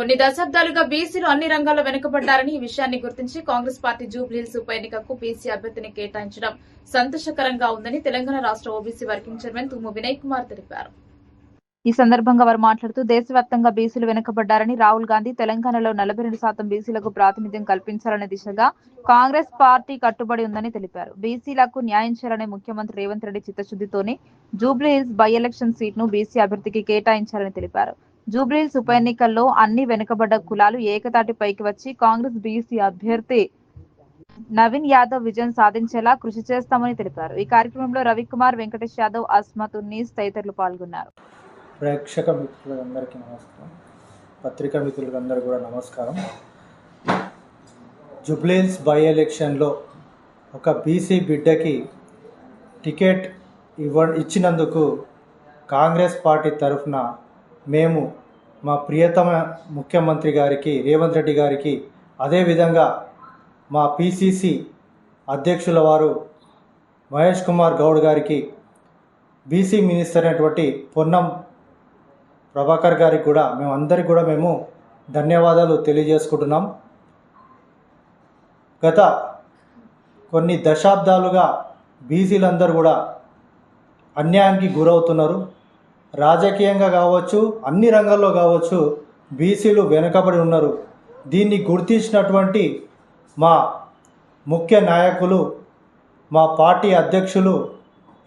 కొన్ని దశాబ్దాలుగా బీసీలు అన్ని రంగాల్లో వెనుకబడ్డారని ఈ విషయాన్ని గుర్తించి కాంగ్రెస్ పార్టీ జూబ్లీహిల్స్ ఉప ఎన్నికకు బీసీ అభ్యర్థిని కేటాయించడం సంతోషకరంగా ఉందని తెలంగాణ రాష్ట్ర ఓబీసీ వర్కింగ్ చైర్మన్ తుమ్ము వినయ్ కుమార్ తెలిపారు. ఈ సందర్భంగా వారు మాట్లాడుతూ దేశవ్యాప్తంగా బీసీలు వెనుకబడ్డారని రాహుల్ గాంధీ తెలంగాణలో నలభై రెండు శాతం బీసీలకు ప్రాతినిధ్యం కల్పించాలనే దిశగా కాంగ్రెస్ పార్టీ కట్టుబడి ఉందని తెలిపారు. బీసీలకు న్యాయం చేయాలనే ముఖ్యమంత్రి రేవంత్ రెడ్డి చిత్తశుద్దితోనే జూబ్లీహిల్స్ బై ఎలక్షన్ సీట్ను బీసీ అభ్యర్థికి కేటాయించాలని తెలిపారు. జూబ్లీహిల్స్ ఉప ఎన్నికల్లో అన్ని వెనుకబడ్డ కులాలు ఏకతాటి పైకి వచ్చి కాంగ్రెస్ బీసీ అభ్యర్థి నవీన్ యాదవ్ విజయం సాధించేలా కృషి చేస్తామని తెలిపారు. ఈ కార్యక్రమంలో రవికుమార్ వెంకటేష్ యాదవ్ అస్మత్ ఉన్నీస్ తదితరులు పాల్గొన్నారు. ప్రేక్షక మిత్రులందరికీ నమస్కారం. పత్రికా మిత్రులందరూ కూడా నమస్కారం. జుబ్లీన్స్ బై ఎలక్షన్లో ఒక బీసీ బిడ్డకి టికెట్ ఇవ్వ ఇచ్చినందుకు కాంగ్రెస్ పార్టీ తరఫున మేము మా ప్రియతమ ముఖ్యమంత్రి గారికి రేవంత్ రెడ్డి గారికి అదేవిధంగా మా పిసిసి అధ్యక్షుల వారు మహేష్ కుమార్ గౌడ్ గారికి బీసీ మినిస్టర్ అయినటువంటి పొన్నం ప్రభాకర్ గారికి కూడా మేము అందరికి కూడా మేము ధన్యవాదాలు తెలియజేసుకుంటున్నాం. గత కొన్ని దశాబ్దాలుగా బీసీలందరూ కూడా అన్యాయానికి గురవుతున్నారు. రాజకీయంగా కావచ్చు అన్ని రంగాల్లో కావచ్చు బీసీలు వెనుకబడి ఉన్నారు. దీన్ని గుర్తించినటువంటి మా ముఖ్య నాయకులు మా పార్టీ అధ్యక్షులు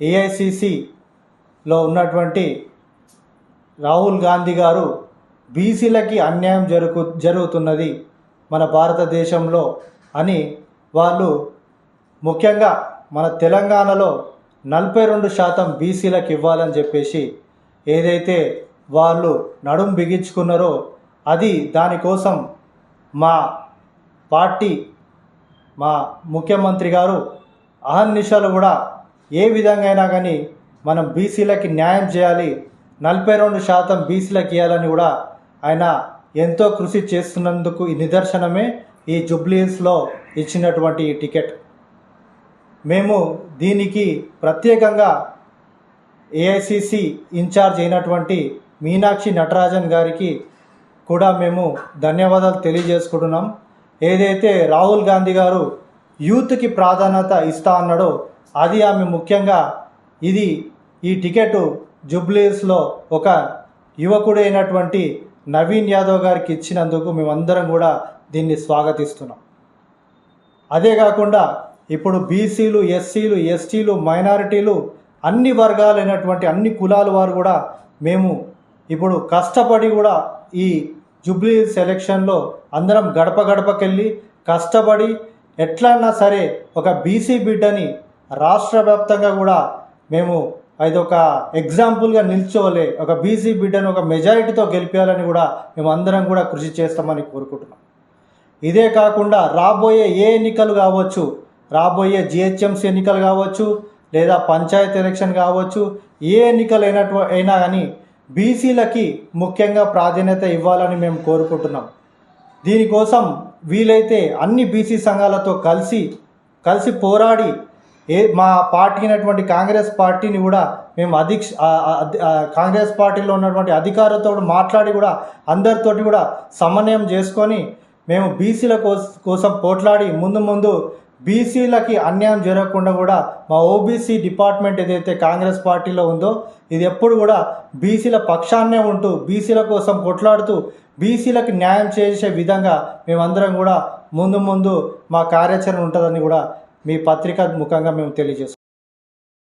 ఏఐసిసిలో ఉన్నటువంటి రాహుల్ గాంధీ గారు బీసీలకి అన్యాయం జరుగు జరుగుతున్నది మన భారతదేశంలో అని వాళ్ళు ముఖ్యంగా మన తెలంగాణలో నలభై రెండు శాతం బీసీలకు ఇవ్వాలని చెప్పేసి ఏదైతే వాళ్ళు నడుం బిగించుకున్నారో అది దానికోసం మా పార్టీ మా ముఖ్యమంత్రి గారు అహర్నిశలు కూడా ఏ విధంగా అయినా కానీ మనం బీసీలకి న్యాయం చేయాలి నలభై రెండు శాతం బీసీలకు ఇవ్వాలని కూడా ఆయన ఎంతో కృషి చేస్తున్నందుకు ఈ నిదర్శనమే ఈ జుబ్లీస్లో ఇచ్చినటువంటి ఈ టికెట్. మేము దీనికి ప్రత్యేకంగా ఏఐసిసి ఇన్ఛార్జ్ అయినటువంటి మీనాక్షి నటరాజన్ గారికి కూడా మేము ధన్యవాదాలు తెలియజేసుకుంటున్నాం. ఏదైతే రాహుల్ గాంధీ గారు యూత్కి ప్రాధాన్యత ఇస్తా అన్నాడో అది ఆమె ముఖ్యంగా ఇది ఈ టికెట్ జుబ్లీస్లో ఒక యువకుడైనటువంటి నవీన్ యాదవ్ గారికి ఇచ్చినందుకు మేమందరం కూడా దీన్ని స్వాగతిస్తున్నాం. అదే కాకుండా ఇప్పుడు బీసీలు ఎస్సీలు ఎస్టీలు మైనారిటీలు అన్ని వర్గాలైనటువంటి అన్ని కులాల వారు కూడా మేము ఇప్పుడు కష్టపడి కూడా ఈ జూబ్లీ సెలక్షన్లో అందరం గడప గడపకెళ్ళి కష్టపడి ఎట్లన్నా సరే ఒక బీసీ బిడ్డని రాష్ట్ర వ్యాప్తంగా కూడా మేము అది ఒక ఎగ్జాంపుల్గా నిల్చోలే ఒక బీసీ బిడ్డను ఒక మెజారిటీతో గెలిపించాలని కూడా మేము అందరం కూడా కృషి చేస్తామని కోరుకుంటున్నాం. ఇదే కాకుండా రాబోయే ఏ ఎన్నికలు కావచ్చు రాబోయే జిహెచ్ఎంసీ ఎన్నికలు కావచ్చు లేదా పంచాయత్ ఎలక్షన్ కావచ్చు ఏ ఎన్నికలు అయినటు అయినా కానీ బీసీలకి ముఖ్యంగా ప్రాధాన్యత ఇవ్వాలని మేము కోరుకుంటున్నాం. దీనికోసం వీలైతే అన్ని బీసీ సంఘాలతో కలిసి కలిసి పోరాడి ఏ మా పార్టీ అయినటువంటి కాంగ్రెస్ పార్టీని కూడా మేము అధిక్ష కాంగ్రెస్ పార్టీలో ఉన్నటువంటి అధికారులతో మాట్లాడి కూడా అందరితోటి కూడా సమన్వయం చేసుకొని మేము బీసీల కోస్ కోసం పోట్లాడి ముందు ముందు బీసీలకి అన్యాయం జరగకుండా కూడా మా ఓబీసీ డిపార్ట్మెంట్ ఏదైతే కాంగ్రెస్ పార్టీలో ఉందో ఇది ఎప్పుడు కూడా బీసీల పక్షాన్నే ఉంటూ బీసీల కోసం కొట్లాడుతూ బీసీలకు న్యాయం చేసే విధంగా మేమందరం కూడా ముందు ముందు మా కార్యాచరణ ఉంటుందని కూడా మీ పత్రిక ముఖంగా మేము తెలియజేస్తాం